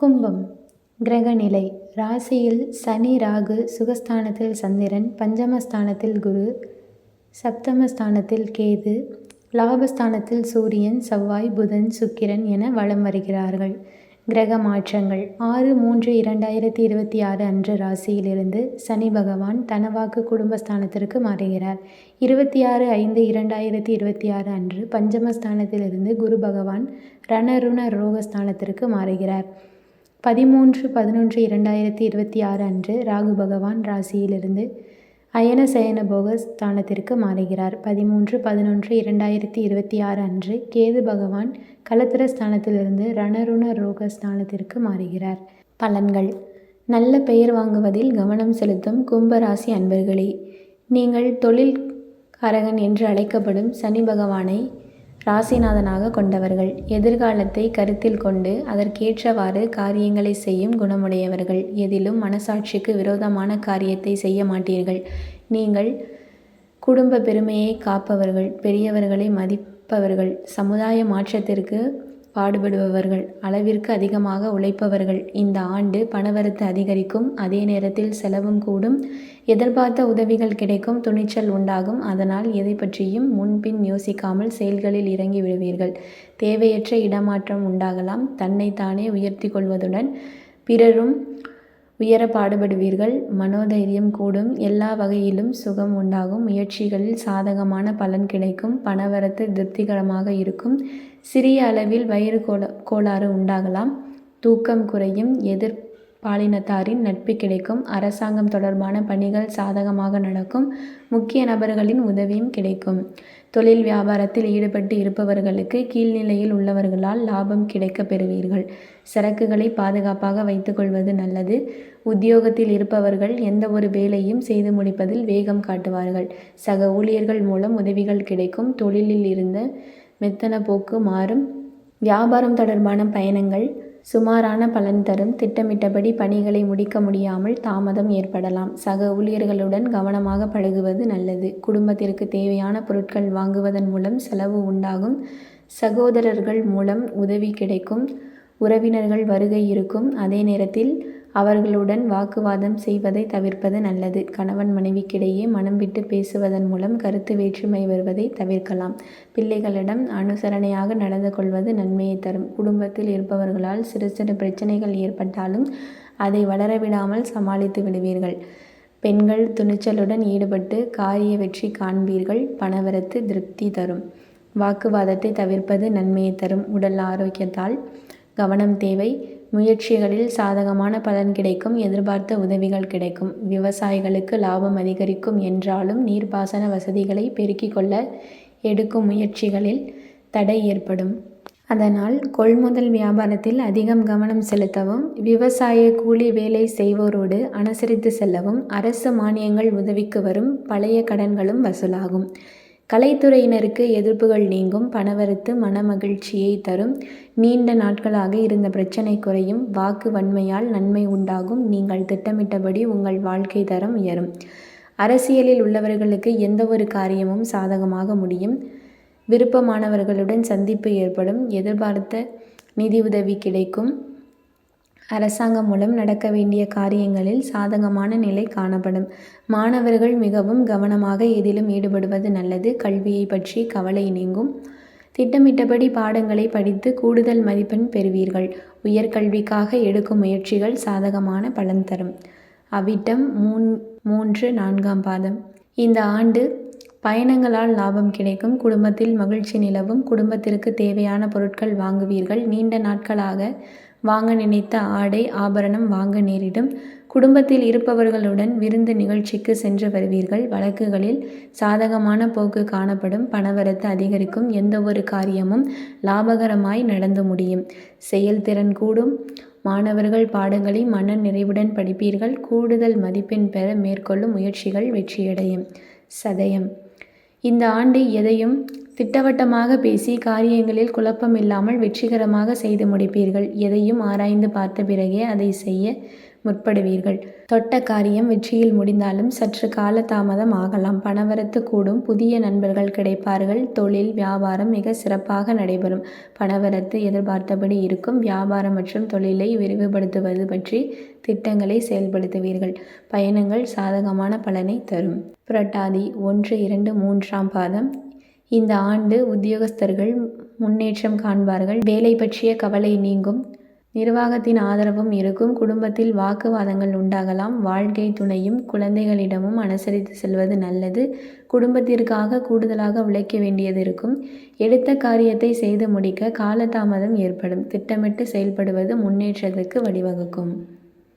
கும்பம் கிரகநிலை ராசியில் சனி ராகு சுகஸ்தானத்தில் சந்திரன் பஞ்சமஸ்தானத்தில் குரு சப்தமஸ்தானத்தில் கேது லாபஸ்தானத்தில் சூரியன் செவ்வாய் புதன் சுக்கிரன் என வலம் வருகிறார்கள். கிரக மாற்றங்கள். ஆறு மூன்று இரண்டாயிரத்தி இருபத்தி ஆறு அன்று ராசியிலிருந்து சனி பகவான் தனவாக்கு குடும்பஸ்தானத்திற்கு மாறுகிறார். இருபத்தி ஆறு ஐந்து இரண்டாயிரத்தி இருபத்தி ஆறு அன்று பஞ்சமஸ்தானத்திலிருந்து குரு பகவான் ரணருண ரோகஸ்தானத்திற்கு மாறுகிறார். பதிமூன்று பதினொன்று இரண்டாயிரத்தி இருபத்தி ஆறு அன்று ராகு பகவான் ராசியிலிருந்து அயன சயன போக ஸ்தானத்திற்கு மாறுகிறார். பதிமூன்று பதினொன்று இரண்டாயிரத்தி இருபத்தி ஆறு அன்று கேது பகவான் களத்திர ஸ்தானத்திலிருந்து ரணருண ரோக ஸ்தானத்திற்கு மாறுகிறார். பலன்கள். நல்ல பெயர் வாங்குவதில் கவனம் செலுத்தும் கும்பராசி அன்பர்களே நீங்கள் தொழில் காரகன் என்று அழைக்கப்படும் சனி பகவானை ராசிநாதனாக கொண்டவர்கள் எதிர்காலத்தை கருத்தில் கொண்டு அதற்கேற்றவாறு காரியங்களை செய்யும் குணமுடையவர்கள். எதிலும் மனசாட்சிக்கு விரோதமான காரியத்தை செய்ய மாட்டீர்கள். நீங்கள் குடும்ப பெருமையை காப்பவர்கள் பெரியவர்களை மதிப்பவர்கள். சமுதாய மாற்றத்திற்கு பாடுபடுபவர்கள் அளவிற்கு அதிகமாக உழைப்பவர்கள். இந்த ஆண்டு பணவரத்து அதிகரிக்கும் அதே நேரத்தில் செலவும் கூடும். எதிர்பார்த்த உதவிகள் கிடைக்கும் துணிச்சல் உண்டாகும். அதனால் எதை பற்றியும் முன்பின் யோசிக்காமல் செயல்களில் இறங்கி விடுவீர்கள். தேவையற்ற இடமாற்றம் உண்டாகலாம். தன்னைத்தானே உயர்த்தி கொள்வதுடன் பிறரும் உயர பாடுபடுவீர்கள். மனோதைரியம் கூடும். எல்லா வகையிலும் சுகம் உண்டாகும். முயற்சிகளில் சாதகமான பலன் கிடைக்கும். பணவரத்து திருப்திகரமாக இருக்கும். சிறிய அளவில் வயிறு கோள கோளாறு உண்டாகலாம். தூக்கம் குறையும். எதிர் பாலினத்தாரின் நட்பு கிடைக்கும். அரசாங்கம் தொடர்பான பணிகள் சாதகமாக நடக்கும். முக்கிய நபர்களின் உதவியும் கிடைக்கும். தொழில் வியாபாரத்தில் ஈடுபட்டு இருப்பவர்களுக்கு கீழ்நிலையில் உள்ளவர்களால் லாபம் கிடைக்கப் பெறுவீர்கள். சரக்குகளை பாதுகாப்பாக வைத்துக்கொள்வது நல்லது. உத்தியோகத்தில் இருப்பவர்கள் எந்த ஒரு வேலையும் செய்து முடிப்பதில் வேகம் காட்டுவார்கள். சக ஊழியர்கள் மூலம் உதவிகள் கிடைக்கும். தொழிலில் இருந்த மெத்தன போக்கு மாறும். வியாபாரம் தொடர்பான பயணங்கள் சுமாரான பலன் தரும். திட்டமிட்டபடி பணிகளை முடிக்க முடியாமல் தாமதம் ஏற்படலாம். சக ஊழியர்களுடன் கவனமாக பழகுவது நல்லது. குடும்பத்திற்கு தேவையான பொருட்கள் வாங்குவதன் மூலம் செலவு உண்டாகும். சகோதரர்கள் மூலம் உதவி கிடைக்கும். உறவினர்கள் வருகை இருக்கும். அதே நேரத்தில் அவர்களுடன் வாக்குவாதம் செய்வதை தவிர்ப்பது நல்லது. கணவன் மனைவிக்கிடையே மனம் விட்டு பேசுவதன் மூலம் கருத்து வேற்றுமை வருவதை தவிர்க்கலாம். பிள்ளைகளிடம் அனுசரணையாக நடந்து கொள்வது நன்மையை தரும். குடும்பத்தில் இருப்பவர்களால் சிறு சிறு பிரச்சனைகள் ஏற்பட்டாலும் அதை வளரவிடாமல் சமாளித்து விடுவீர்கள். பெண்கள் துணிச்சலுடன் ஈடுபட்டு காரிய வெற்றி காண்பீர்கள். பணவரத்து திருப்தி தரும். வாக்குவாதத்தை தவிர்ப்பது நன்மையை தரும். உடல் ஆரோக்கியத்தால் கவனம் தேவை. முயற்சிகளில் சாதகமான பலன் கிடைக்கும் எதிர்பார்த்த உதவிகள் கிடைக்கும். விவசாயிகளுக்கு லாபம் அதிகரிக்கும் என்றாலும் நீர்ப்பாசன வசதிகளை பெருக்கிக் கொள்ள எடுக்கும் முயற்சிகளில் தடை ஏற்படும். அதனால் கொள்முதல் வியாபாரத்தில் அதிகம் கவனம் செலுத்தவும் விவசாய கூலி வேலை செய்வோரோடு அனுசரித்து செல்லவும் அரசு மானியங்கள் உதவிக்கு வரும் பழைய கடன்களும் வசூலாகும். கலைத்துறையினருக்கு எதிர்ப்புகள் நீங்கும் பணவரத்து மனமகிழ்ச்சியை தரும். நீண்ட நாட்களாக இருந்த பிரச்சனை குறையும். வாக்கு வன்மையால் நன்மை உண்டாகும். நீங்கள் திட்டமிட்டபடி உங்கள் வாழ்க்கை தரம் உயரும். அரசியலில் உள்ளவர்களுக்கு எந்த ஒரு காரியமும் சாதகமாக முடியும். விருப்பமானவர்களுடன் சந்திப்பு ஏற்படும். எதிர்பார்த்த நிதி உதவி கிடைக்கும். அரசாங்கம் மூலம் நடக்க வேண்டிய காரியங்களில் சாதகமான நிலை காணப்படும். மாணவர்கள் மிகவும் கவனமாக எதிலும் ஈடுபடுவது நல்லது. கல்வியை பற்றி கவலை நீங்கும். திட்டமிட்டபடி பாடங்களை படித்து கூடுதல் மதிப்பெண் பெறுவீர்கள். உயர்கல்விக்காக எடுக்கும் முயற்சிகள் சாதகமான பலன் தரும். அவிட்டம் மூன் மூன்று நான்காம் பாதம். இந்த ஆண்டு பயணங்களால் லாபம் கிடைக்கும். குடும்பத்தில் மகிழ்ச்சி நிலவும். குடும்பத்திற்கு தேவையான பொருட்கள் வாங்குவீர்கள். நீண்ட நாட்களாக வாங்க நினைத்த ஆடை ஆபரணம் வாங்க நேரிடும். குடும்பத்தில் இருப்பவர்களுடன் விருந்து நிகழ்ச்சிக்கு சென்று வருவீர்கள். வழக்குகளில் சாதகமான போக்கு காணப்படும். பணவரத்து அதிகரிக்கும். எந்த ஒரு காரியமும் லாபகரமாய் நடந்து முடியும். செயல்திறன் கூடும். மாணவர்கள் பாடங்களை மன நிறைவுடன் படிப்பீர்கள். கூடுதல் மதிப்பெண் பெற மேற்கொள்ளும் முயற்சிகள் வெற்றியடையும். சதயம். இந்த ஆண்டு எதையும் திட்டவட்டமாக பேசி காரியங்களில் குழப்பம் இல்லாமல் வெற்றிகரமாக செய்து முடிப்பீர்கள். எதையும் ஆராய்ந்து பார்த்த பிறகே அதை செய்ய முற்படுவீர்கள். தொட்ட காரியம் வெற்றியில் முடிந்தாலும் சற்று காலதாமதம் ஆகலாம். பணவரத்து கூடும். புதிய நண்பர்கள் கிடைப்பார்கள். தொழில் வியாபாரம் மிக சிறப்பாக நடைபெறும். பணவரத்து எதிர்பார்த்தபடி இருக்கும். வியாபாரம் மற்றும் தொழிலை விரிவுபடுத்துவது பற்றி திட்டங்களை செயல்படுத்துவீர்கள். பயணங்கள் சாதகமான பலனை தரும். புரட்டாதி ஒன்று இரண்டு மூன்றாம் பாதம். இந்த ஆண்டு உத்தியோகஸ்தர்கள் முன்னேற்றம் காண்பார்கள். வேலை பற்றிய கவலை நீங்கும். நிர்வாகத்தின் ஆதரவும் இருக்கும். குடும்பத்தில் வாக்குவாதங்கள் உண்டாகலாம். வாழ்க்கை துணையும் குழந்தைகளிடமும் அனுசரித்து செல்வது நல்லது. குடும்பத்திற்காக கூடுதலாக உழைக்க வேண்டியது இருக்கும். எடுத்த காரியத்தை செய்து முடிக்க காலதாமதம் ஏற்படும். திட்டமிட்டு செயல்படுவது முன்னேற்றத்துக்கு வழிவகுக்கும்.